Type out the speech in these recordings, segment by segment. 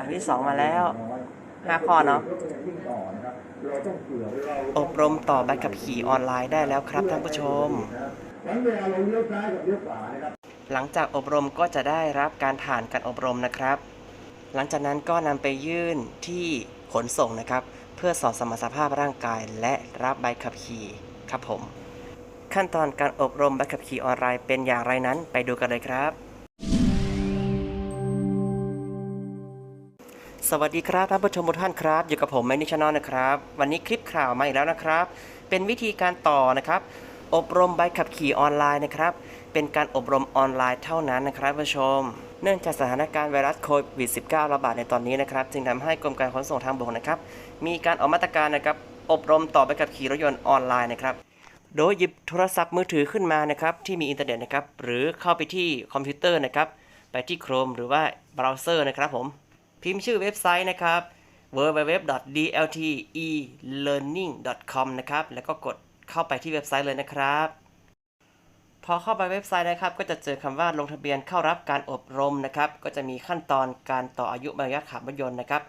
อันที่สองมาแล้วห้าข้อเนาะอบรมต่อใบขับขี่ออนไลน์ได้แล้วครับท่านผู้ชมนั้นเวลาเราเลี้ยวซ้ายกับเลี้ยวขวานะครับหลังจากอบรมก็จะได้รับการผ่านการอบรมนะครับ หลังจากนั้นก็นำไปยื่นที่ขนส่งนะครับ เพื่อสอบสมรรถภาพร่างกายและรับใบขับขี่ครับผม ขั้นตอนการอบรมใบขับขี่ออนไลน์เป็นอย่างไรนั้นไปดูกันเลยครับ สวัสดีครับท่านผู้ชมทุกท่านครับ อยู่กับผมแมนนิชานอนนะครับ วันนี้คลิปข่าวมาอีกแล้วนะครับ เป็นวิธีการต่อนะครับ อบรมใบขับขี่ออนไลน์นะครับ เป็นการอบรมออนไลน์เท่านั้นนะครับผู้ชม เนื่องจากสถานการณ์ไวรัสโควิด -19 ระบาดในตอนนี้นะครับ จึงทำให้กรมการขนส่งทางบกนะครับ มีการออกมาตรการนะครับ อบรมต่อใบขับขี่รถยนต์ออนไลน์นะครับ โดยหยิบโทรศัพท์มือถือขึ้นมานะครับที่มีอินเทอร์เน็ตนะครับ หรือเข้าไปที่คอมพิวเตอร์นะครับ ไปที่ Chrome หรือว่าเบราว์เซอร์นะครับผม พิมพ์ชื่อเว็บไซต์นะครับ www.dltelearning.com นะครับ แล้วก็กดเข้าไปที่เว็บไซต์เลยนะครับ พอเข้าไปเว็บไซต์นะครับ ก็จะเจอคำว่าลงทะเบียนเข้ารับการอบรมนะครับ ก็จะมีขั้นตอนการต่ออายุใบอนุญาตขับรถยนต์นะครับ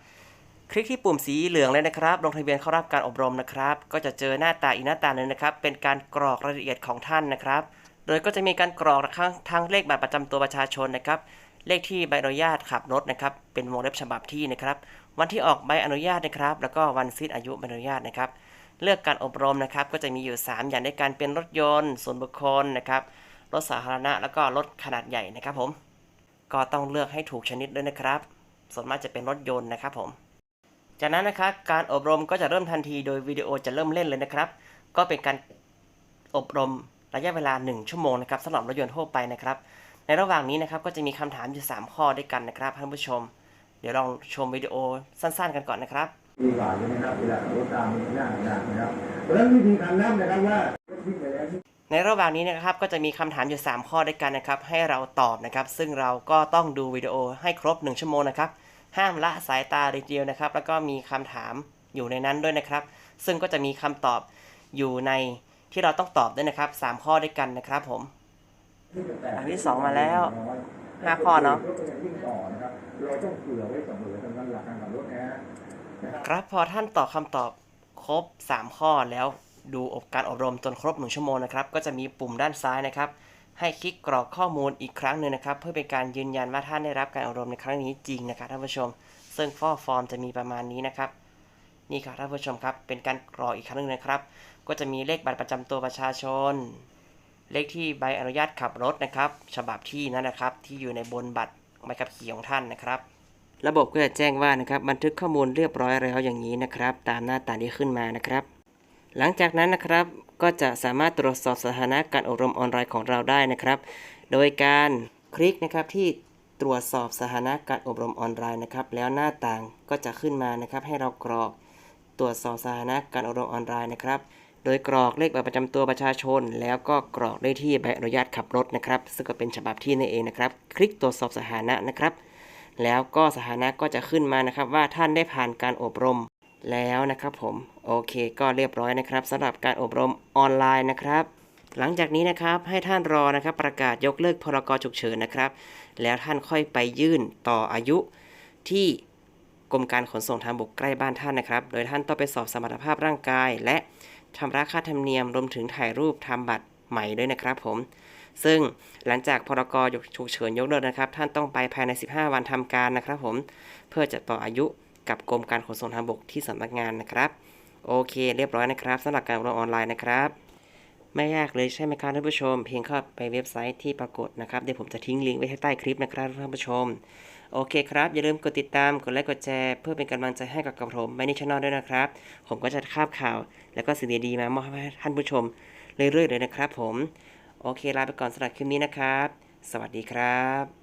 คลิกที่ปุ่มสีเหลืองเลยนะครับ ลงทะเบียนเข้ารับการอบรมนะครับ ก็จะเจอหน้าตาอีกหน้าตาหนึ่งนะครับ เป็นการกรอกรายละเอียดของท่านนะครับ โดยก็จะมีการกรอกทั้งทั้งเลขบัตรประจำตัวประชาชนนะครับ เลขที่ใบอนุญาตขับรถนะครับเป็นวงเล็บฉบับที่นะครับ วันที่ออกใบอนุญาตนะครับ แล้วก็วันสิ้นอายุใบอนุญาตนะครับ เลือกการอบรมนะครับ ก็จะมีอยู่ 3 อย่างด้วยกันเป็นรถยนต์ส่วนบุคคลนะครับรถสาธารณะแล้วก็รถขนาดใหญ่นะครับ ผม ก็ต้องเลือกให้ถูกชนิดด้วยนะครับ ส่วนมากจะเป็นรถยนต์นะครับ ผม จากนั้นนะครับการอบรมก็จะเริ่มทันทีโดยวิดีโอจะเริ่มเล่นเลยนะครับ ก็เป็นการอบรมระยะเวลา 1 ชั่วโมงนะครับสำหรับรถยนต์ทั่วไปนะครับ ในระหว่างนี้นะครับก็จะมีคำถามอยู่ 3 ข้อด้วยกันนะครับท่านผู้ชม เดี๋ยวลองชมวิดีโอสั้นๆ กันก่อนนะครับดีกว่าใช่ไหมครับเวลาขับรถตามหน้างานนะครับเพราะฉะนั้นวิธีการนับนะครับว่ารถวิ่งไปแล้วในระหว่างนี้นะครับก็จะมีคำถามอยู่ 3 ข้อด้วยกันนะครับ ให้เราตอบนะครับ ซึ่งเราก็ต้องดูวิดีโอให้ครบ 1 ชั่วโมงนะครับ ห้ามละสายตาเลยทีเดียวนะครับ แล้วก็มีคำถามอยู่ในนั้นด้วยนะครับ ซึ่งก็จะมีคำตอบอยู่ในที่เราต้องตอบด้วยนะครับ 3 ข้อด้วยกันนะครับผม อันที่สองมาแล้วห้าข้อเนอะรถจะวิ่งต่อนะครับเราต้องเผื่อไว้เสมอสำหรับหลักการขับรถนะฮะครับพอท่านตอบคำตอบครบ 3 ข้อแล้วดูอบการอบรมจนครบ 1 ชั่วโมงนะครับ ก็จะมีปุ่มด้านซ้ายนะครับ ให้คลิกกรอกข้อมูลอีกครั้งหนึ่งนะครับ เพื่อเป็นการยืนยันว่าท่านได้รับการอบรมในครั้งนี้จริงนะครับท่านผู้ชม ซึ่งข้อฟอร์มจะมีประมาณนี้นะครับ นี่ครับท่านผู้ชมครับ เป็นการกรอกอีกครั้งหนึ่งนะครับ ก็จะมีเลขบัตรประจำตัวประชาชน เลขที่ใบอนุญาตขับรถนะครับ ฉบับที่นั่นนะครับ ที่อยู่ในบนบัตรใบขับขี่ของท่านนะครับ ระบบก็จะแจ้งว่านะครับบันทึกข้อมูลเรียบร้อยแล้วอย่างนี้นะครับ ตามหน้าตาที่ขึ้นมานะครับ หลังจากนั้นนะครับก็จะสามารถตรวจสอบสถานะการอบรมออนไลน์ของเราได้นะครับ โดยการคลิกนะครับที่ตรวจสอบสถานะการอบรมออนไลน์นะครับ แล้วหน้าต่างก็จะขึ้นมานะครับ ให้เรากรอกตรวจสอบสถานะการอบรมออนไลน์นะครับ โดยกรอกเลขบัตรประจำตัวประชาชน แล้วก็กรอกเลขที่ใบอนุญาตขับรถนะครับ ซึ่งก็เป็นฉบับที่นั่เองนะครับ คลิกตรวจสอบสถานะนะครับ แล้วก็สถานะก็จะขึ้นมานะครับ ว่าท่านได้ผ่านการอบรมแล้วนะครับผม โอเคก็เรียบร้อยนะครับสำหรับการอบรมออนไลน์นะครับหลังจากนี้นะครับให้ท่านรอนะครับประกาศยกเลิกพรกฉุกเฉินนะครับ แล้วท่านค่อยไปยื่นต่ออายุที่กรมการขนส่งทางบกใกล้บ้านท่านนะครับ โดยท่านต้องไปสอบสมรรถภาพร่างกาย และ ชำระค่าธรรมเนียมรวมถึงถ่ายรูปทำบัตรใหม่ด้วยนะครับผม ซึ่งหลังจากพรกฉุกเฉินยกเลิกนะครับ ท่านต้องไปภายใน 15 วันทำการนะครับผม เพื่อจะต่ออายุกับกรมการขนส่งทางบกที่สำนักงานนะครับ โอเค เรียบร้อยนะครับสำหรับการอบรมออนไลน์นะครับ ไม่ยากเลยใช่ไหมครับท่านผู้ชม เพียงเข้าไปเว็บไซต์ที่ปรากฏนะครับ เดี๋ยวผมจะทิ้งลิงก์ไว้ใใต้คลิปนะครับท่านผู้ชม โอเคครับ อย่าลืมกดติดตาม กดไลค์ กดแชร์ เพื่อเป็นกำลังใจให้กับกับผมไม่นิชแนลด้วยนะครับ ผมก็จะคาบข่าว แล้วก็สิ่งดีๆมามอบให้ท่านผู้ชมเรื่อยๆเลยนะครับผม โอเคลาไปก่อนสำหรับคลิปนี้นะครับ สวัสดีครับ